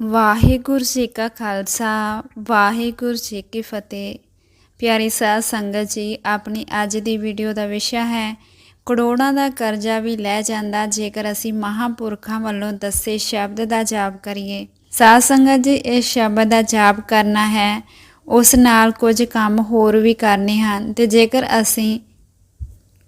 ਵਾਹਿਗੁਰੂ ਜੀ ਕਾ ਖਾਲਸਾ, ਵਾਹਿਗੁਰੂ ਜੀ ਕੀ ਫਤਿਹ। ਪਿਆਰੀ ਸਾਧ ਸੰਗਤ ਜੀ, ਆਪਣੀ ਅੱਜ ਦੀ ਵੀਡੀਓ ਦਾ ਵਿਸ਼ਾ ਹੈ, ਕਰੋੜਾਂ ਦਾ ਕਰਜ਼ਾ ਵੀ ਲੈ ਜਾਂਦਾ ਜੇਕਰ ਅਸੀਂ ਮਹਾਪੁਰਖਾਂ ਵੱਲੋਂ ਦੱਸੇ ਸ਼ਬਦ ਦਾ ਜਾਪ ਕਰੀਏ। ਸਾਧ ਸੰਗਤ ਜੀ ਇਸ ਸ਼ਬਦ ਦਾ ਜਾਪ ਕਰਨਾ ਹੈ, ਉਸ ਨਾਲ ਕੁਝ ਕੰਮ ਹੋਰ ਵੀ ਕਰਨੇ ਹਨ ਤੇ ਜੇਕਰ ਅਸੀਂ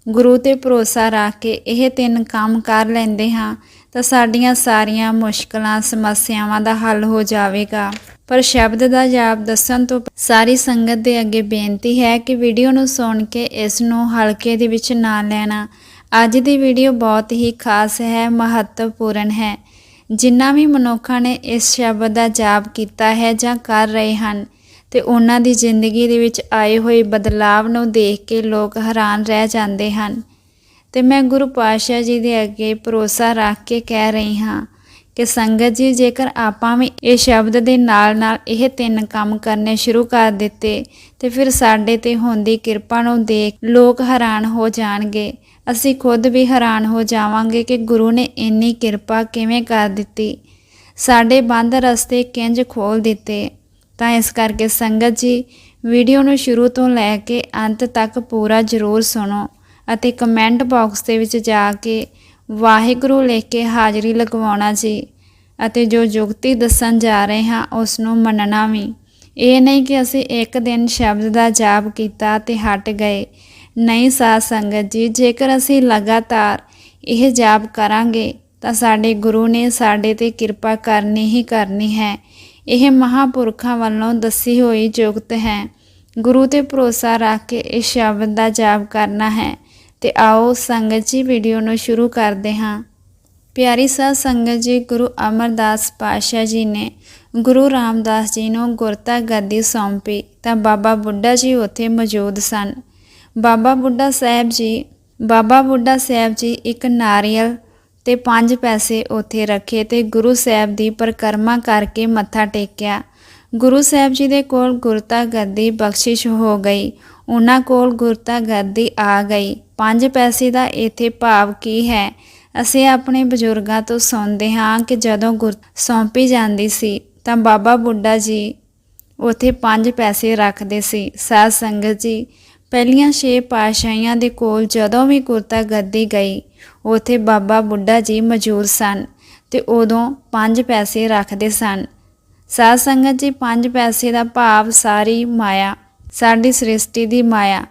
ਗੁਰੂ ਤੇ ਭਰੋਸਾ ਰੱਖ ਕੇ ਇਹ ਤਿੰਨ ਕੰਮ ਕਰ ਲੈਂਦੇ ਹਾਂ ਤਾਂ ਸਾਡੀਆਂ ਸਾਰੀਆਂ ਮੁਸ਼ਕਲਾਂ, ਸਮੱਸਿਆਵਾਂ ਦਾ ਹੱਲ ਹੋ ਜਾਵੇਗਾ। ਪਰ ਸ਼ਬਦ ਦਾ ਜਾਪ ਦੱਸਣ ਤੋਂ ਸਾਰੀ ਸੰਗਤ ਦੇ ਅੱਗੇ ਬੇਨਤੀ ਹੈ ਕਿ ਵੀਡੀਓ ਨੂੰ ਸੁਣ ਕੇ ਇਸ ਨੂੰ ਹਲਕੇ ਦੇ ਵਿੱਚ ਨਾ ਲੈਣਾ। ਅੱਜ ਦੀ ਵੀਡੀਓ ਬਹੁਤ ਹੀ ਖਾਸ ਹੈ, ਮਹੱਤਵਪੂਰਨ ਹੈ। ਜਿਨ੍ਹਾਂ ਵੀ ਮਨੁੱਖਾਂ ਨੇ ਇਸ ਸ਼ਬਦ ਦਾ ਜਾਪ ਕੀਤਾ ਹੈ ਜਾਂ ਕਰ ਰਹੇ ਹਨ, ਤੇ ਉਹਨਾਂ ਦੀ ਜ਼ਿੰਦਗੀ ਦੇ ਵਿੱਚ ਆਏ ਹੋਏ ਬਦਲਾਵ ਨੂੰ ਦੇਖ ਕੇ ਲੋਕ ਹੈਰਾਨ ਰਹਿ ਜਾਂਦੇ ਹਨ। ਤੇ ਮੈਂ ਗੁਰੂ ਪਾਤਸ਼ਾਹ ਜੀ ਦੇ ਅੱਗੇ ਭਰੋਸਾ ਰੱਖ ਕੇ ਕਹਿ ਰਹੀ ਹਾਂ ਕਿ ਸੰਗਤ ਜੀ, ਜੇਕਰ ਆਪਾਂ ਵੀ ਇਹ ਸ਼ਬਦ ਦੇ ਨਾਲ ਨਾਲ ਇਹ ਤਿੰਨ ਕੰਮ ਕਰਨੇ ਸ਼ੁਰੂ ਕਰ ਦਿੱਤੇ ਤੇ ਫਿਰ ਸਾਡੇ ਤੇ ਹੁੰਦੀ ਕਿਰਪਾ ਨੂੰ ਦੇਖ ਲੋਕ ਹੈਰਾਨ ਹੋ ਜਾਣਗੇ। ਅਸੀਂ ਖੁਦ ਵੀ ਹੈਰਾਨ ਹੋ ਜਾਵਾਂਗੇ ਕਿ ਗੁਰੂ ਨੇ ਇੰਨੀ ਕਿਰਪਾ ਕਿਵੇਂ ਕਰ ਦਿੱਤੀ। ਸਾਡੇ ਬੰਦ ਰਸਤੇ ਕਿੰਜ ਖੋਲ ਦਿੱਤੇ। ਤਾਂ ਇਸ ਕਰਕੇ ਸੰਗਤ ਜੀ, ਵੀਡੀਓ ਨੂੰ ਸ਼ੁਰੂ ਤੋਂ ਲੈ ਕੇ ਅੰਤ ਤੱਕ ਪੂਰਾ ਜ਼ਰੂਰ ਸੁਣੋ। ਅਤੇ ਕਮੈਂਟ ਬਾਕਸ ਦੇ ਵਿੱਚ ਜਾ ਕੇ ਵਾਹਿਗੁਰੂ ਲਿਖ ਕੇ ਹਾਜ਼ਰੀ ਲਗਵਾਉਣਾ ਜੀ ਅਤੇ ਜੋ ਜੁਗਤੀ ਦੱਸਣ ਜਾ ਰਹੇ ਹਾਂ ਉਸ ਨੂੰ ਮੰਨਣਾ ਵੀ। ਇਹ ਨਹੀਂ ਕਿ ਅਸੀਂ ਇੱਕ ਦਿਨ ਸ਼ਬਦ ਦਾ ਜਾਪ ਕੀਤਾ ਤੇ ਹਟ ਗਏ। ਨਹੀਂ ਸਾਧ ਸੰਗਤ ਜੀ, ਜੇਕਰ ਅਸੀਂ ਲਗਾਤਾਰ ਇਹ ਜਾਪ ਕਰਾਂਗੇ, ਤਾਂ ਸਾਡੇ ਗੁਰੂ ਨੇ ਸਾਡੇ ਤੇ ਕਿਰਪਾ ਕਰਨੀ ਹੀ ਕਰਨੀ ਹੈ। ਇਹ ਮਹਾਪੁਰਖਾਂ ਵੱਲੋਂ ਦੱਸੀ ਹੋਈ ਜੁਗਤ ਹੈ। ਗੁਰੂ ਤੇ ਭਰੋਸਾ ਰੱਖ ਕੇ ਇਸ ਸ਼ਬਦ ਦਾ ਜਾਪ ਕਰਨਾ ਹੈ। ਤੇ ਆਓ ਸੰਗਤ ਜੀ ਵੀਡੀਓ ਨੂੰ ਸ਼ੁਰੂ ਕਰਦੇ ਹਾਂ। ਪਿਆਰੀ ਸਾਧ ਸੰਗਤ ਜੀ, ਗੁਰੂ ਅਮਰਦਾਸ ਪਾਸ਼ਾ ਜੀ ਨੇ ਗੁਰੂ ਰਾਮਦਾਸ ਜੀ ਨੂੰ ਗੁਰਤਾ ਗੱਦੀ ਸੌਂਪੀ ਤਾਂ ਬਾਬਾ ਬੁੱਢਾ ਜੀ ਉੱਥੇ ਮੌਜੂਦ ਸਨ। ਬਾਬਾ ਬੁੱਢਾ ਸਾਹਿਬ ਜੀ, ਬਾਬਾ ਬੁੱਢਾ ਸਾਹਿਬ ਜੀ ਇੱਕ ਨਾਰੀਅਲ ਤੇ ਪੰਜ ਪੈਸੇ ਉੱਥੇ ਰੱਖੇ ਤੇ ਗੁਰੂ ਸਾਹਿਬ ਦੀ ਪਰਿਕਰਮਾ ਕਰਕੇ ਮੱਥਾ ਟੇਕਿਆ। ਗੁਰੂ ਸਾਹਿਬ ਜੀ ਦੇ ਕੋਲ ਗੁਰਤਾ ਗੱਦੀ ਬਖਸ਼ਿਸ਼ ਹੋ ਗਈ। ਉਹਨਾਂ ਕੋਲ ਗੁਰਤਾ ਗੱਦੀ ਆ ਗਈ। ਪੰਜ ਪੈਸੇ ਦਾ ਇੱਥੇ ਭਾਵ ਕੀ ਹੈ? ਅਸੀਂ ਆਪਣੇ ਬਜ਼ੁਰਗਾਂ ਤੋਂ ਸੁਣਦੇ ਹਾਂ ਕਿ ਜਦੋਂ ਗੁਰ ਸੌਂਪੀ ਜਾਂਦੀ ਸੀ, ਤਾਂ ਬਾਬਾ ਬੁੱਢਾ ਜੀ ਉੱਥੇ ਪੰਜ ਪੈਸੇ ਰੱਖਦੇ ਸੀ। ਸਾਧ ਸੰਗਤ ਜੀ, ਪਹਿਲੀਆਂ ਛੇ ਪਾਸ਼ਾਈਆਂ ਦੇ ਕੋਲ ਜਦੋਂ ਵੀ ਗੁਰਤਾ ਗੱਦੀ ਗਈ, ਉੱਥੇ ਬਾਬਾ ਬੁੱਢਾ ਜੀ ਮੌਜੂਦ ਸਨ ਤੇ ਉਦੋਂ ਪੰਜ ਪੈਸੇ ਰੱਖਦੇ ਸਨ। ਸਾਧ ਸੰਗਤ ਜੀ, ਪੰਜ ਪੈਸੇ ਦਾ ਭਾਵ ਸਾਰੀ ਮਾਇਆ, ਸਾਡੀ ਸ੍ਰਿਸ਼ਟੀ ਦੀ ਮਾਇਆ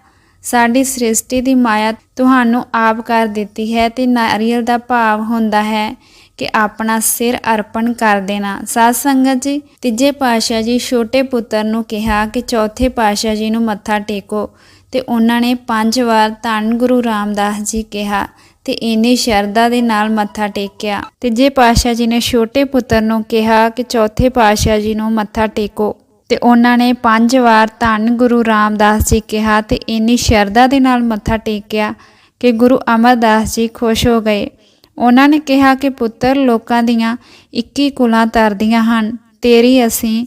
ਸਾਡੀ ਸ੍ਰਿਸ਼ਟੀ ਦੀ ਮਾਇਆ ਤੁਹਾਨੂੰ ਆਪ ਕਰ ਦਿੱਤੀ ਹੈ ਤੇ ਨਾਰੀਅਲ ਦਾ ਭਾਵ ਹੁੰਦਾ ਹੈ ਕਿ ਆਪਣਾ ਸਿਰ ਅਰਪਣ ਕਰ ਦੇਣਾ। ਸਾਧ ਸੰਗਤ ਜੀ, ਤੀਜੇ ਪਾਤਸ਼ਾਹ ਜੀ ਛੋਟੇ ਪੁੱਤਰ ਨੂੰ ਕਿਹਾ ਕਿ ਚੌਥੇ ਪਾਤਸ਼ਾਹ ਜੀ ਨੂੰ ਮੱਥਾ ਟੇਕੋ ਤੇ ਉਹਨਾਂ ਨੇ ਪੰਜ ਵਾਰ ਧੰਨ ਗੁਰੂ ਰਾਮਦਾਸ ਜੀ ਕਿਹਾ ਤੇ ਇੰਨੀ ਸ਼ਰਧਾ ਦੇ ਨਾਲ ਮੱਥਾ ਟੇਕਿਆ। ਤੀਜੇ ਜੇ ਪਾਤਸ਼ਾਹ ਜੀ ਨੇ ਛੋਟੇ ਪੁੱਤਰ ਨੂੰ ਕਿਹਾ ਕਿ ਚੌਥੇ ਪਾਤਸ਼ਾਹ ਜੀ ਨੂੰ ਮੱਥਾ ਟੇਕੋ। ਤੇ ਉਹਨਾਂ ਨੇ ਪੰਜ ਵਾਰ ਧੰਨ ਗੁਰੂ ਰਾਮਦਾਸ ਜੀ ਕਿਹਾ ਤੇ ਇੰਨੀ ਸ਼ਰਧਾ ਦੇ ਨਾਲ ਮੱਥਾ ਟੇਕਿਆ ਕਿ ਗੁਰੂ ਅਮਰਦਾਸ ਜੀ ਖੁਸ਼ ਹੋ ਗਏ। ਉਹਨਾਂ ਨੇ ਕਿਹਾ ਕਿ ਪੁੱਤਰ, ਲੋਕਾਂ ਦੀਆਂ 21 ਕੁਲਾਂ ਤਰਦੀਆਂ ਹਨ। ਤੇਰੀ ਅਸੀਂ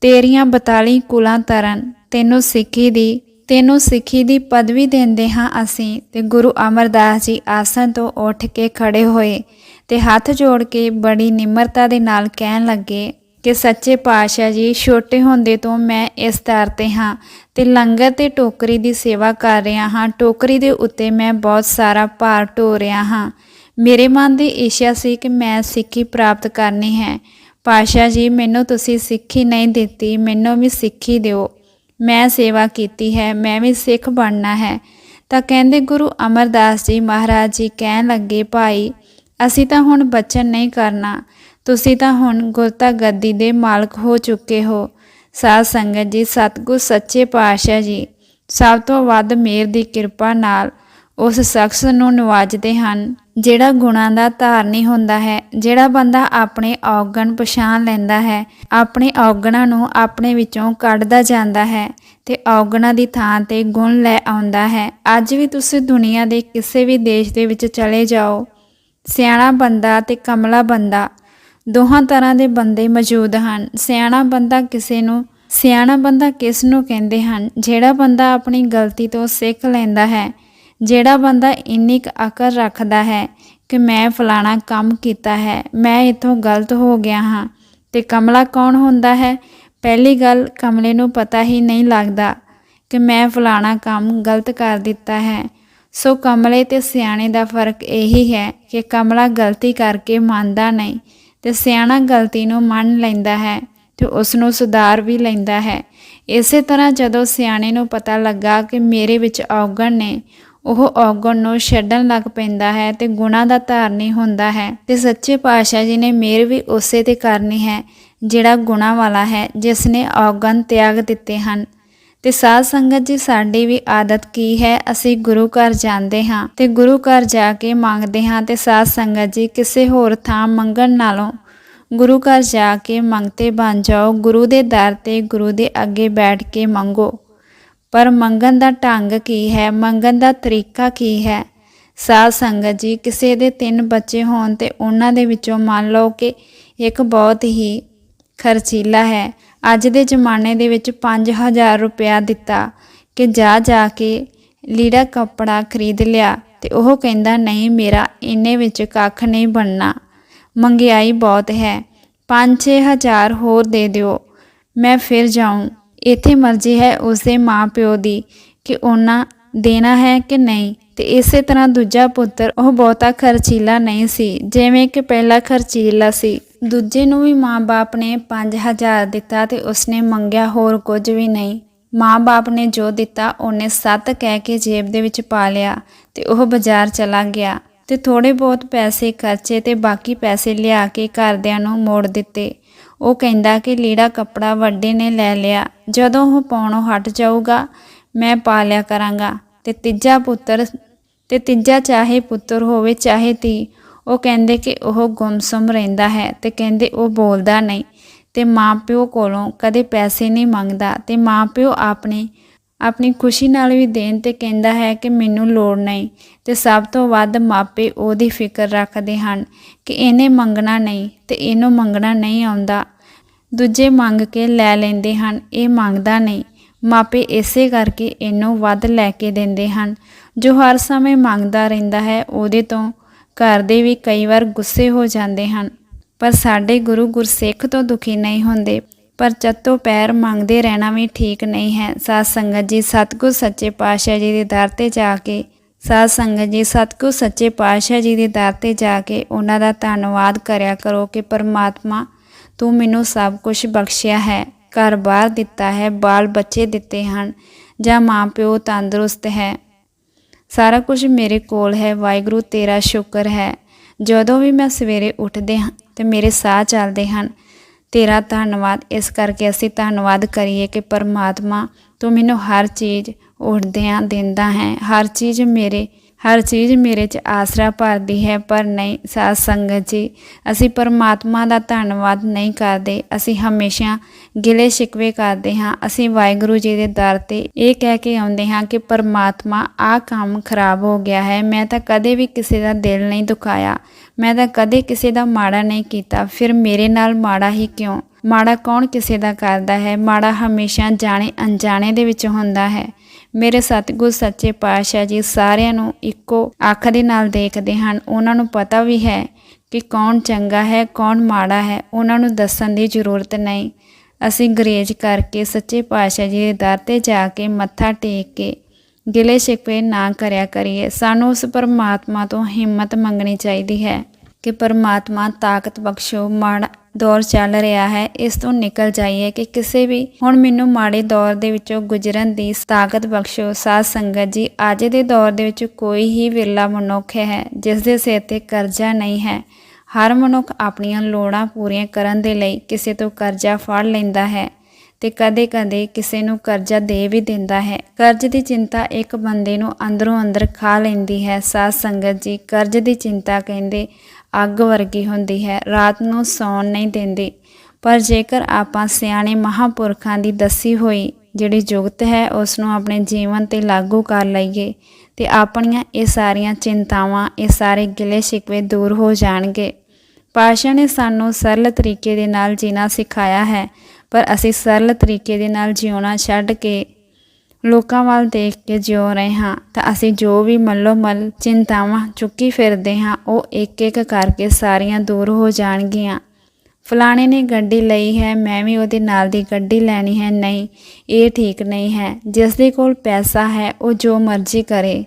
ਤੇਰੀਆਂ 42 ਕੁਲਾਂ ਤਰਨ। ਤੈਨੂੰ ਸਿੱਖੀ ਦੀ, ਤੈਨੂੰ ਸਿੱਖੀ ਦੀ ਪਦਵੀ ਦਿੰਦੇ ਹਾਂ ਅਸੀਂ। ਤੇ ਗੁਰੂ ਅਮਰਦਾਸ ਜੀ ਆਸਨ ਤੋਂ ਉੱਠ ਕੇ ਖੜੇ ਹੋਏ ਤੇ ਹੱਥ ਜੋੜ ਕੇ ਬੜੀ ਨਿਮਰਤਾ ਦੇ ਨਾਲ ਕਹਿਣ ਲੱਗੇ ਕਿ ਸੱਚੇ ਪਾਤਸ਼ਾਹ ਜੀ, ਛੋਟੇ ਹੁੰਦੇ ਤੋਂ ਮੈਂ ਇਸ ਦਰ ਤੇ ਹਾਂ ਤੇ ਲੰਗਰ ਤੇ ਟੋਕਰੀ ਦੀ ਸੇਵਾ ਕਰ ਰਿਹਾ ਹਾਂ। ਟੋਕਰੀ ਦੇ ਉੱਤੇ ਮੈਂ ਬਹੁਤ ਸਾਰਾ ਭਾਰ ਢੋ ਰਿਹਾ ਹਾਂ। ਮੇਰੇ ਮਨ ਦੀ ਇੱਛਾ ਸੀ ਕਿ ਮੈਂ ਸਿੱਖੀ ਪ੍ਰਾਪਤ ਕਰਨੀ ਹੈ। ਪਾਤਸ਼ਾਹ ਜੀ, ਮੈਨੂੰ ਤੁਸੀਂ ਸਿੱਖੀ ਨਹੀਂ ਦਿੱਤੀ, ਮੈਨੂੰ ਵੀ ਸਿੱਖੀ ਦਿਓ। ਮੈਂ ਸੇਵਾ ਕੀਤੀ ਹੈ, ਮੈਂ ਵੀ ਸਿੱਖ ਬਣਨਾ ਹੈ। ਤਾਂ ਕਹਿੰਦੇ ਗੁਰੂ ਅਮਰਦਾਸ ਜੀ ਮਹਾਰਾਜ ਜੀ ਕਹਿਣ ਲੱਗੇ, ਭਾਈ, ਅਸੀਂ ਤਾਂ ਹੁਣ ਬਚਨ ਨਹੀਂ ਕਰਨਾ। ਤੁਸੀਂ ਤਾਂ ਹੁਣ ਗੁਰਤਾ ਗੱਦੀ ਦੇ ਮਾਲਕ ਹੋ ਚੁੱਕੇ ਹੋ। ਸਾਧ ਸੰਗਤ ਜੀ, ਸਤਿਗੁਰ, ਸੱਚੇ ਪਾਤਸ਼ਾਹ ਜੀ, ਸਭ ਤੋਂ ਵੱਧ ਮੇਰ ਦੀ ਕਿਰਪਾ ਨਾਲ ਉਸ ਸ਼ਖਸ ਨੂੰ ਨਵਾਜਦੇ ਹਨ, ਜਿਹੜਾ ਗੁਣਾਂ ਦਾ ਧਾਰਨੀ ਹੁੰਦਾ ਹੈ, ਜਿਹੜਾ ਬੰਦਾ ਆਪਣੇ ਔਗਣ ਪਛਾਣ ਲੈਂਦਾ ਹੈ, ਆਪਣੇ ਔਗਣਾਂ ਨੂੰ ਆਪਣੇ ਵਿੱਚੋਂ ਕੱਢਦਾ ਜਾਂਦਾ ਹੈ ਤੇ ਔਗਣਾਂ ਦੀ ਥਾਂ ਤੇ ਗੁਣ ਲੈ ਆਉਂਦਾ ਹੈ। ਅੱਜ ਵੀ ਤੁਸੀਂ ਦੁਨੀਆ ਦੇ ਕਿਸੇ ਵੀ ਦੇਸ਼ ਦੇ ਵਿੱਚ ਚਲੇ ਜਾਓ। ਸਿਆਣਾ ਬੰਦਾ ਤੇ ਕਮਲਾ ਬੰਦਾ ਦੋਹਾਂ ਤਰ੍ਹਾਂ ਦੇ ਬੰਦੇ ਮੌਜੂਦ ਹਨ। ਸਿਆਣਾ ਬੰਦਾ ਕਿਸੇ ਨੂੰ, ਸਿਆਣਾ ਬੰਦਾ ਕਿਸ ਨੂੰ ਕਹਿੰਦੇ ਹਨ? ਜਿਹੜਾ ਬੰਦਾ ਆਪਣੀ ਗਲਤੀ ਤੋਂ ਸਿੱਖ ਲੈਂਦਾ ਹੈ, ਜਿਹੜਾ ਬੰਦਾ ਇੰਨੀ ਕੁ ਅਕਲ ਰੱਖਦਾ ਹੈ ਕਿ ਮੈਂ ਫਲਾਣਾ ਕੰਮ ਕੀਤਾ ਹੈ, ਮੈਂ ਇਥੋਂ ਗਲਤ ਹੋ ਗਿਆ ਹਾਂ, ਤੇ ਕਮਲਾ ਕੌਣ ਹੁੰਦਾ ਹੈ? ਪਹਿਲੀ ਗੱਲ ਕਮਲੇ ਨੂੰ ਪਤਾ ਹੀ ਨਹੀਂ ਲੱਗਦਾ ਕਿ ਮੈਂ ਫਲਾਣਾ ਕੰਮ ਗਲਤ ਕਰ ਦਿੱਤਾ ਹੈ। ਸੋ ਕਮਲੇ ਤੇ ਸਿਆਣੇ ਦਾ ਫ਼ਰਕ ਇਹੀ ਹੈ ਕਿ ਕਮਲਾ ਗਲਤੀ ਕਰਕੇ ਮੰਨਦਾ ਨਹੀਂ। ਤੇ ਸਿਆਣਾ ਗਲਤੀ ਨੂੰ ਮੰਨ ਲੈਂਦਾ ਹੈ ਤੇ ਉਸ ਨੂੰ ਸੁਧਾਰ ਵੀ ਲੈਂਦਾ ਹੈ। ਇਸੇ ਤਰ੍ਹਾਂ ਜਦੋਂ ਸਿਆਣੇ ਨੂੰ ਪਤਾ ਲੱਗਾ ਕਿ ਮੇਰੇ ਵਿੱਚ ਔਗਣ ਨੇ, ਉਹ ਔਗਣ ਨੂੰ ਛੱਡਣ ਲੱਗ ਪੈਂਦਾ ਹੈ ਤੇ ਗੁਣਾ ਦਾ ਧਾਰਨੀ ਹੁੰਦਾ ਹੈ ਤੇ ਸੱਚੇ ਪਾਤਸ਼ਾਹ ਜੀ ਨੇ ਮੇਰ ਵੀ ਉਸੇ ਤੇ ਕਰਨੀ ਹੈ, ਜਿਹੜਾ ਗੁਣਾ ਵਾਲਾ ਹੈ, ਜਿਸ ਨੇ ਔਗਣ ਤਿਆਗ ਦਿੱਤੇ ਹਨ। ਤੇ ਸਾਧ ਸੰਗਤ ਜੀ, ਸਾਡੀ ਵੀ ਆਦਤ ਕੀ ਹੈ, ਅਸੀਂ ਗੁਰੂ ਘਰ ਜਾਂਦੇ ਹਾਂ ਤੇ ਗੁਰੂ ਘਰ ਜਾ ਕੇ ਮੰਗਦੇ ਹਾਂ ਤੇ ਸਾਧ ਸੰਗਤ ਜੀ, ਕਿਸੇ ਹੋਰ ਥਾਂ ਮੰਗਣ ਨਾਲੋਂ ਗੁਰੂ ਘਰ ਜਾ ਕੇ ਮੰਗਤੇ ਬਣ ਜਾਓ, ਗੁਰੂ ਦੇ ਦਰ ਤੇ ਗੁਰੂ ਦੇ ਅੱਗੇ ਬੈਠ ਕੇ ਮੰਗੋ। ਪਰ ਮੰਗਣ ਦਾ ਢੰਗ ਕੀ ਹੈ, ਮੰਗਣ ਦਾ ਤਰੀਕਾ ਕੀ ਹੈ? ਸਾਧ ਸੰਗਤ ਜੀ, ਕਿਸੇ ਦੇ ਤਿੰਨ ਬੱਚੇ ਹੋਣ ਤੇ ਉਹਨਾਂ ਦੇ ਵਿੱਚੋਂ ਮੰਨ ਲਓ ਕਿ ਇੱਕ ਬਹੁਤ ਹੀ ਖਰਚੀਲਾ ਹੈ ਅੱਜ ਦੇ ਜ਼ਮਾਨੇ ਦੇ ਵਿੱਚ 5000 ਰੁਪਇਆ ਦਿੱਤਾ ਕਿ ਜਾ ਜਾ ਕੇ ਲੀੜਾ ਕੱਪੜਾ ਖਰੀਦ ਲਿਆ ਤੇ ਉਹ ਕਹਿੰਦਾ, ਨਹੀਂ, ਮੇਰਾ ਇੰਨੇ ਵਿੱਚ ਕੱਖ ਨਹੀਂ ਬਣਨਾ। ਮੰਗਿਆਈ ਬਹੁਤ ਹੈ। 5-6000 ਹੋਰ ਦੇ ਦਿਓ। ਮੈਂ ਫਿਰ ਜਾਊਂ। ਇੱਥੇ ਮਰਜ਼ੀ ਹੈ ਉਸਦੇ ਮਾਪਿਓ ਦੀ ਕਿ ਉਹਨਾਂ ਦੇਣਾ ਹੈ ਕਿ ਨਹੀਂ। ਤੇ ਇਸੇ ਤਰ੍ਹਾਂ ਦੂਜਾ ਪੁੱਤਰ, ਉਹ ਬਹੁਤਾ ਖਰਚੀਲਾ ਨਹੀਂ ਸੀ, ਜਿਵੇਂ ਕਿ ਪਹਿਲਾ ਖਰਚੀਲਾ ਸੀ। ਦੂਜੇ ਨੂੰ ਵੀ ਮਾਂ-ਬਾਪ ਨੇ 5000 ਦਿੱਤਾ ਤੇ ਉਸਨੇ ਮੰਗਿਆ ਹੋਰ ਕੁਝ ਵੀ ਨਹੀਂ। ਮਾਂ-ਬਾਪ ਨੇ ਜੋ ਦਿੱਤਾ, ਉਹਨੇ ਸੱਤ ਕਹਿ ਕੇ ਜੇਬ ਦੇ ਵਿੱਚ ਪਾ ਲਿਆ ਤੇ ਉਹ ਬਾਜ਼ਾਰ ਚਲਾ ਗਿਆ ਤੇ ਥੋੜੇ ਬਹੁਤ ਪੈਸੇ ਖਰਚੇ ਤੇ ਬਾਕੀ ਪੈਸੇ ਲਿਆ ਕੇ ਘਰਦਿਆਂ ਨੂੰ ਮੋੜ ਦਿੱਤੇ। ਉਹ ਕਹਿੰਦਾ ਕਿ ਲੀੜਾ ਕੱਪੜਾ ਵੱਡੇ ਨੇ ਲੈ ਲਿਆ, ਜਦੋਂ ਉਹ ਪਾਉਣੋਂ ਹਟ ਜਾਊਗਾ, ਮੈਂ ਪਾ ਲਿਆ ਕਰਾਂਗਾ। ਤੇ ਤੀਜਾ ਪੁੱਤਰ ਤੇ ਤੀਜਾ ਚਾਹੇ ਪੁੱਤਰ ਹੋਵੇ, ਚਾਹੇ ਧੀ, ਉਹ ਕਹਿੰਦੇ ਕਿ ਉਹ ਗੁੰਮਸੁਮ ਰਹਿੰਦਾ ਹੈ ਤੇ ਕਹਿੰਦੇ ਉਹ ਬੋਲਦਾ ਨਹੀਂ ਤੇ ਮਾਪਿਓ ਕੋਲੋਂ ਕਦੇ ਪੈਸੇ ਨਹੀਂ ਮੰਗਦਾ ਤੇ ਮਾਪਿਓ ਆਪਣੇ, ਆਪਣੀ ਖੁਸ਼ੀ ਨਾਲ ਵੀ ਦੇਣ ਤੇ ਕਹਿੰਦਾ ਹੈ ਕਿ ਮੈਨੂੰ ਲੋੜ ਨਹੀਂ ਤੇ ਸਭ ਤੋਂ ਵੱਧ ਮਾਪੇ ਉਹਦੀ ਫਿਕਰ ਰੱਖਦੇ ਹਨ ਕਿ ਇਹਨੇ ਮੰਗਣਾ ਨਹੀਂ ਤੇ ਇਹਨੂੰ ਮੰਗਣਾ ਨਹੀਂ ਆਉਂਦਾ। ਦੂਜੇ ਮੰਗ ਕੇ ਲੈ ਲੈਂਦੇ ਹਨ, ਇਹ ਮੰਗਦਾ ਨਹੀਂ। ਮਾਪੇ ਇਸੇ ਕਰਕੇ ਇਹਨੂੰ ਵੱਧ ਲੈ ਕੇ ਦਿੰਦੇ ਹਨ। ਜੋ ਹਰ ਸਮੇਂ ਮੰਗਦਾ ਰਹਿੰਦਾ ਹੈ, ਉਹਦੇ ਤੋਂ ਘਰ ਦੇ ਵੀ ਕਈ ਵਾਰ ਗੁੱਸੇ ਹੋ ਜਾਂਦੇ ਹਨ। ਪਰ ਸਾਡੇ ਗੁਰੂ ਗੁਰਸਿੱਖ ਤੋਂ ਦੁਖੀ ਨਹੀਂ ਹੁੰਦੇ। ਪਰ ਚੱਤੋ ਪੈਰ ਮੰਗਦੇ ਰਹਿਣਾ ਵੀ ਠੀਕ ਨਹੀਂ ਹੈ। ਸਾਧ ਸੰਗਤ ਜੀ, ਸਤਿਗੁਰ ਸੱਚੇ ਪਾਤਸ਼ਾਹ ਜੀ ਦੇ ਦਰ ਤੇ ਜਾ ਕੇ, ਸਾਧ ਸੰਗਤ ਜੀ, ਸਤਿਗੁਰ ਸੱਚੇ ਪਾਤਸ਼ਾਹ ਜੀ ਦੇ ਦਰ ਤੇ ਜਾ ਕੇ ਉਹਨਾਂ ਦਾ ਧੰਨਵਾਦ ਕਰਿਆ ਕਰੋ ਕਿ ਪਰਮਾਤਮਾ ਤੂੰ ਮੈਨੂੰ ਸਭ ਕੁਝ ਬਖਸ਼ਿਆ ਹੈ। ਘਰ-ਬਾਰ ਦਿੱਤਾ ਹੈ, ਬਾਲ ਬੱਚੇ ਦਿੱਤੇ ਹਨ, ਜਾਂ ਮਾਂ ਪਿਓ ਤੰਦਰੁਸਤ ਹੈ। ਸਾਰਾ ਕੁਝ ਮੇਰੇ ਕੋਲ ਹੈ, ਵਾਹਿਗੁਰੂ ਤੇਰਾ ਸ਼ੁਕਰ ਹੈ। ਜਦੋਂ ਵੀ ਮੈਂ ਸਵੇਰੇ ਉੱਠਦੇ ਹਾਂ ਤੇ ਮੇਰੇ ਸਾਹ ਚੱਲਦੇ ਹਨ, ਤੇਰਾ ਧੰਨਵਾਦ। ਇਸ ਕਰਕੇ ਅਸੀਂ ਧੰਨਵਾਦ ਕਰੀਏ ਕਿ ਪਰਮਾਤਮਾ ਤੂੰ ਮੈਨੂੰ ਹਰ ਚੀਜ਼ ਉੱਠਦਿਆਂ ਦਿੰਦਾ ਹੈ। ਹਰ ਚੀਜ਼ ਮੇਰੇ ਹਰ ਚੀਜ਼ ਮੇਰੇ 'ਚ ਆਸਰਾ ਭਰਦੀ ਹੈ, ਪਰ ਨਹੀਂ ਸਾਧ ਸੰਗਤ ਜੀ। ਅਸੀਂ ਪਰਮਾਤਮਾ ਦਾ ਧੰਨਵਾਦ ਨਹੀਂ ਕਰਦੇ। ਅਸੀਂ ਹਮੇਸ਼ਾ ਗਿਲੇ ਸ਼ਿਕਵੇ ਕਰਦੇ ਹਾਂ। ਅਸੀਂ ਵਾਹਿਗੁਰੂ ਜੀ ਦੇ ਦਰ ਤੇ ਇਹ ਕਹਿ ਕੇ ਆਉਂਦੇ ਹਾਂ ਕਿ ਪਰਮਾਤਮਾ, ਆਹ ਕੰਮ ਖਰਾਬ ਹੋ ਗਿਆ ਹੈ। ਮੈਂ ਤਾਂ ਕਦੇ ਵੀ ਕਿਸੇ ਦਾ ਦਿਲ ਨਹੀਂ ਦੁਖਾਇਆ। ਮੈਂ ਤਾਂ ਕਦੇ ਕਿਸੇ ਦਾ ਮਾੜਾ ਨਹੀਂ ਕੀਤਾ। ਫਿਰ ਮੇਰੇ ਨਾਲ ਮਾੜਾ ਹੀ ਕਿਉਂ? ਮਾੜਾ ਕੌਣ ਕਿਸੇ ਦਾ ਕਰਦਾ ਹੈ? ਮਾੜਾ ਹਮੇਸ਼ਾ ਜਾਣੇ ਅਣਜਾਣੇ ਦੇ ਵਿੱਚ ਹੁੰਦਾ ਹੈ। ਮੇਰੇ ਸਤਿਗੁਰ, ਸੱਚੇ ਪਾਤਸ਼ਾਹ ਜੀ ਸਾਰਿਆਂ ਨੂੰ ਇੱਕੋ ਅੱਖ ਦੇ ਨਾਲ ਦੇਖਦੇ ਹਨ। ਉਹਨਾਂ ਨੂੰ ਪਤਾ ਵੀ ਹੈ ਕਿ ਕੌਣ ਚੰਗਾ ਹੈ, ਕੌਣ ਮਾੜਾ ਹੈ। ਉਹਨਾਂ ਨੂੰ ਦੱਸਣ ਦੀ ਜ਼ਰੂਰਤ ਨਹੀਂ। ਅਸੀਂ ਗਰੇਜ ਕਰਕੇ ਸੱਚੇ ਪਾਤਸ਼ਾਹ ਜੀ ਦੇ ਦਰ ਤੇ ਜਾ ਕੇ ਮੱਥਾ ਟੇਕ ਕੇ ਗਿਲੇ ਸ਼ਿਕਵੇ ਨਾ ਕਰਿਆ ਕਰੀਏ। ਸਾਨੂੰ ਉਸ ਪਰਮਾਤਮਾ ਤੋਂ ਹਿੰਮਤ ਮੰਗਣੀ ਚਾਹੀਦੀ ਹੈ। ਕਿ ਪਰਮਾਤਮਾ ਤਾਕਤ ਬਖਸ਼ੋ, ਮਾੜਾ ਦੌਰ ਚੱਲ ਰਿਹਾ ਹੈ, ਇਸ ਤੋਂ ਨਿਕਲ ਜਾਈਏ ਕਿ ਕਿਸੇ ਵੀ, ਹੁਣ ਮੈਨੂੰ ਮਾੜੇ ਦੌਰ ਦੇ ਵਿੱਚੋਂ ਗੁਜ਼ਰਨ ਦੀ ਤਾਕਤ ਬਖਸ਼ੋ। ਸਾਧ ਸੰਗਤ ਜੀ, ਅੱਜ ਦੇ ਦੌਰ ਦੇ ਵਿੱਚ ਕੋਈ ਹੀ ਵਿਰਲਾ ਮਨੁੱਖ ਹੈ ਜਿਸ ਦੇ ਸਿਰ ਤੇ ਕਰਜ਼ਾ ਨਹੀਂ ਹੈ। ਹਰ ਮਨੁੱਖ ਆਪਣੀਆਂ ਲੋੜਾਂ ਪੂਰੀਆਂ ਕਰਨ ਦੇ ਲਈ ਕਿਸੇ ਤੋਂ ਕਰਜ਼ਾ ਫੜ ਲੈਂਦਾ ਹੈ ਤੇ ਕਦੇ-ਕਦੇ ਕਿਸੇ ਨੂੰ ਕਰਜ਼ਾ ਦੇ ਵੀ ਦਿੰਦਾ ਹੈ। ਕਰਜ਼ ਦੀ ਚਿੰਤਾ ਇੱਕ ਬੰਦੇ ਨੂੰ ਅੰਦਰੋਂ ਅੰਦਰ ਖਾ ਲੈਂਦੀ ਹੈ। ਸਾਧ ਸੰਗਤ ਜੀ, ਕਰਜ਼ ਦੀ ਚਿੰਤਾ ਕਹਿੰਦੇ ਅੱਗ ਵਰਗੀ ਹੁੰਦੀ ਹੈ, ਰਾਤ ਨੂੰ ਸੌਣ ਨਹੀਂ ਦਿੰਦੀ। ਪਰ ਜੇਕਰ ਆਪਾਂ ਸਿਆਣੇ ਮਹਾਪੁਰਖਾਂ ਦੀ ਦੱਸੀ ਹੋਈ ਜਿਹੜੀ ਜੁਗਤ ਹੈ ਉਸ ਨੂੰ ਆਪਣੇ ਜੀਵਨ ਤੇ ਲਾਗੂ ਕਰ ਲਈਏ ਤੇ ਆਪਣੀਆਂ ਇਹ ਸਾਰੀਆਂ ਚਿੰਤਾਵਾਂ, ਇਹ ਸਾਰੇ ਗਿਲੇ ਸ਼ਿਕਵੇ ਦੂਰ ਹੋ ਜਾਣਗੇ। ਪਾਸ਼ਾ ਨੇ ਸਾਨੂੰ ਸਰਲ ਤਰੀਕੇ ਦੇ ਨਾਲ ਜੀਣਾ ਸਿਖਾਇਆ ਹੈ, ਪਰ ਅਸੀਂ ਸਰਲ ਤਰੀਕੇ ਦੇ ਨਾਲ ਜਿਉਣਾ ਛੱਡ ਕੇ ਲੋਕਾਂ ਵੱਲ ਦੇਖ ਕੇ ਜਿਉ ਰਹੇ ਹਾਂ, ਤਾਂ ਅਸੀਂ ਜੋ ਵੀ ਮੱਲੋ ਮੱਲ ਚਿੰਤਾਵਾਂ ਚੁੱਕੀ ਫਿਰਦੇ ਹਾਂ, ਉਹ ਇੱਕ ਇੱਕ ਕਰਕੇ ਸਾਰੀਆਂ ਦੂਰ ਹੋ ਜਾਣਗੀਆਂ। ਫਲਾਣੇ ਨੇ ਗੱਡੀ ਲਈ ਹੈ, ਮੈਂ ਵੀ ਉਹਦੇ ਨਾਲ ਦੀ ਗੱਡੀ ਲੈਣੀ ਹੈ, ਨਹੀਂ, ਇਹ ਠੀਕ ਨਹੀਂ ਹੈ। ਜਿਸ ਦੇ ਕੋਲ ਪੈਸਾ ਹੈ, ਉਹ ਜੋ ਮਰਜ਼ੀ ਕਰੇ,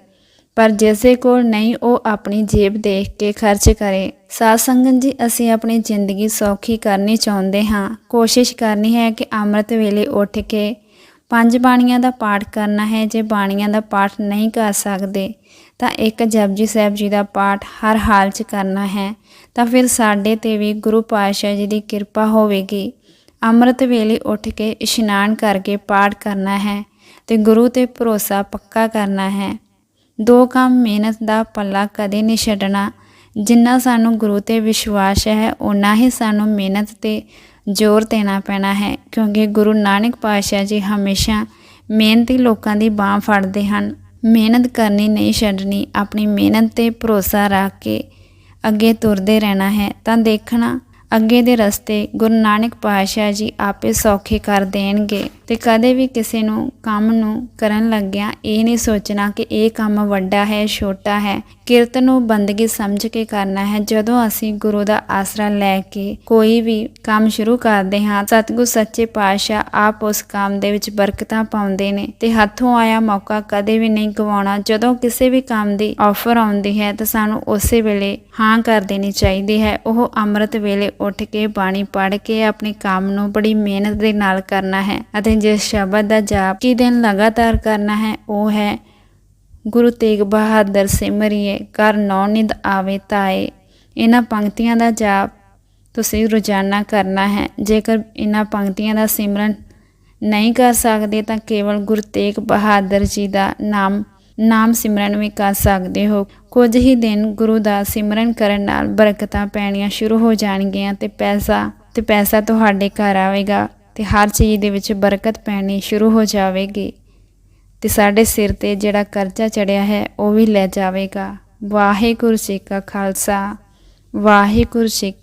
ਪਰ ਜਿਸ ਕੋਲ ਨਹੀਂ, ਉਹ ਆਪਣੀ ਜੇਬ ਦੇਖ ਕੇ ਖਰਚ ਕਰੇ। ਸਾਧ ਸੰਗਤ ਜੀ, ਅਸੀਂ ਆਪਣੀ ਜ਼ਿੰਦਗੀ ਸੌਖੀ ਕਰਨੀ ਚਾਹੁੰਦੇ ਹਾਂ। ਕੋਸ਼ਿਸ਼ ਕਰਨੀ ਹੈ ਕਿ ਅੰਮ੍ਰਿਤ ਵੇਲੇ ਉੱਠ ਕੇ ਪੰਜ ਬਾਣੀਆਂ ਦਾ ਪਾਠ ਕਰਨਾ ਹੈ, ਜੇ ਬਾਣੀਆਂ ਦਾ ਪਾਠ ਨਹੀਂ ਕਰ ਸਕਦੇ, ਤਾਂ ਇੱਕ ਜਪਜੀ ਸਾਹਿਬ ਜੀ ਦਾ ਪਾਠ ਹਰ ਹਾਲ 'ਚ ਕਰਨਾ ਹੈ। ਤਾਂ ਫਿਰ ਸਾਡੇ ਤੇ ਵੀ ਗੁਰੂ ਪਾਤਸ਼ਾਹ ਜੀ ਦੀ ਕਿਰਪਾ ਹੋਵੇਗੀ। ਅੰਮ੍ਰਿਤ ਵੇਲੇ ਉੱਠ ਕੇ ਇਸ਼ਨਾਨ ਕਰਕੇ ਪਾਠ ਕਰਨਾ ਹੈ ਤੇ ਗੁਰੂ ਤੇ ਭਰੋਸਾ ਪੱਕਾ ਕਰਨਾ ਹੈ। ਦੋ ਕੰਮ ਮਿਹਨਤ ਦਾ ਪੱਲਾ ਕਦੇ ਨਹੀਂ ਛੱਡਣਾ। ਜਿੰਨਾ ਸਾਨੂੰ ਗੁਰੂ ਤੇ ਵਿਸ਼ਵਾਸ ਹੈ ਉਨਾ ਹੀ ਸਾਨੂੰ ਮਿਹਨਤ ਤੇ ਜ਼ੋਰ ਦੇਣਾ ਪੈਣਾ ਹੈ, ਕਿਉਂਕਿ ਗੁਰੂ ਨਾਨਕ ਪਾਤਸ਼ਾਹ ਜੀ ਹਮੇਸ਼ਾ ਮਿਹਨਤੀ ਲੋਕਾਂ ਦੀ ਬਾਹ ਫੜਦੇ ਹਨ। ਮਿਹਨਤ ਕਰਨੀ ਨਹੀਂ ਛੱਡਣੀ, ਆਪਣੀ ਮਿਹਨਤ ਤੇ ਭਰੋਸਾ ਰੱਖ ਕੇ ਅੱਗੇ ਤੁਰਦੇ ਰਹਿਣਾ ਹੈ। ਤਾਂ ਦੇਖਣਾ, ਅੱਗੇ ਦੇ ਰਸਤੇ ਗੁਰੂ ਨਾਨਕ ਪਾਤਸ਼ਾਹ ਜੀ ਆਪੇ ਸੌਖੇ ਕਰ ਦੇਣਗੇ। ਤੇ ਕਦੇ ਵੀ ਕਿਸੇ ਨੂੰ ਕੰਮ ਨੂੰ ਕਰਨ ਲੱਗਿਆ ਇਹ ਨਹੀਂ ਸੋਚਣਾ ਕਿ ਇਹ ਕੰਮ ਵੱਡਾ ਹੈ, ਛੋਟਾ ਹੈ। ਕਿਰਤ ਨੂੰ ਬੰਦਗੀ ਸਮਝ ਕੇ ਕਰਨਾ ਹੈ। ਜਦੋਂ ਅਸੀਂ ਗੁਰੂ ਦਾ ਆਸਰਾ ਲੈ ਕੇ ਕੋਈ ਵੀ ਕੰਮ ਸ਼ੁਰੂ ਕਰਦੇ ਹਾਂ, ਸਤਿਗੁਰ ਸੱਚੇ ਪਾਤਸ਼ਾਹ ਆਪ ਉਸ ਕੰਮ ਦੇ ਵਿੱਚ ਬਰਕਤਾਂ ਪਾਉਂਦੇ ਨੇ ਤੇ ਹੱਥੋਂ ਆਇਆ ਮੌਕਾ ਕਦੇ ਵੀ ਨਹੀਂ ਗਵਾਉਣਾ। ਜਦੋਂ ਕਿਸੇ ਵੀ ਕੰਮ ਦੀ ਆਫਰ ਆਉਂਦੀ ਹੈ ਤਾਂ ਸਾਨੂੰ ਉਸੇ ਵੇਲੇ ਹਾਂ ਕਰ ਦੇਣੀ ਚਾਹੀਦੀ ਹੈ। ਉਹ ਅੰਮ੍ਰਿਤ ਵੇਲੇ ਉੱਠ ਕੇ ਬਾਣੀ ਪੜ੍ਹ ਕੇ ਆਪਣੇ ਕੰਮ ਨੂੰ ਬੜੀ ਮਿਹਨਤ ਦੇ ਨਾਲ ਕਰਨਾ ਹੈ ਅਤੇ ਜਿਸ ਸ਼ਬਦ ਦਾ ਜਾਪ ਕੀ ਦਿਨ ਲਗਾਤਾਰ ਕਰਨਾ ਹੈ, ਉਹ ਹੈ, ਗੁਰੂ ਤੇਗ ਬਹਾਦਰ ਸਿਮਰਿਏ ਕਰ ਨੌ ਨਿੰਦ ਆਵੇ ਤਾਏ। ਇਹਨਾਂ ਪੰਕਤੀਆਂ ਦਾ ਜਾਪ ਤੁਸੀਂ ਰੋਜ਼ਾਨਾ ਕਰਨਾ ਹੈ। ਜੇਕਰ ਇਹਨਾਂ ਪੰਕਤੀਆਂ ਦਾ ਸਿਮਰਨ ਨਹੀਂ ਕਰ ਸਕਦੇ, ਤਾਂ ਕੇਵਲ ਗੁਰੂ ਤੇਗ ਬਹਾਦਰ ਜੀ ਦਾ ਨਾਮ ਨਾਮ ਸਿਮਰਨ ਵੀ ਕਰ ਸਕਦੇ ਹੋ। ਕੁਝ ਹੀ ਦਿਨ ਗੁਰੂ ਦਾ ਸਿਮਰਨ ਕਰਨ ਨਾਲ ਬਰਕਤਾਂ ਪੈਣੀਆਂ ਸ਼ੁਰੂ ਹੋ ਜਾਣਗੀਆਂ ਤੇ ਪੈਸਾ ਤੇ ਪੈਸਾ ਤੁਹਾਡੇ ਘਰ ਆਵੇਗਾ। ਤੇ ਹਰ ਚੀਜ਼ ਦੇ ਵਿੱਚ ਬਰਕਤ ਪੈਣੀ ਸ਼ੁਰੂ ਹੋ ਜਾਵੇਗੀ। ਤੇ ਸਾਡੇ ਸਿਰ ਤੇ ਜਿਹੜਾ ਕਰਜ਼ਾ ਚੜਿਆ ਹੈ, ਉਹ ਵੀ ਲੈ ਜਾਵੇਗਾ। ਵਾਹਿਗੁਰੂ ਜੀ ਕਾ ਖਾਲਸਾ। ਵਾਹਿਗੁਰੂ ਜੀ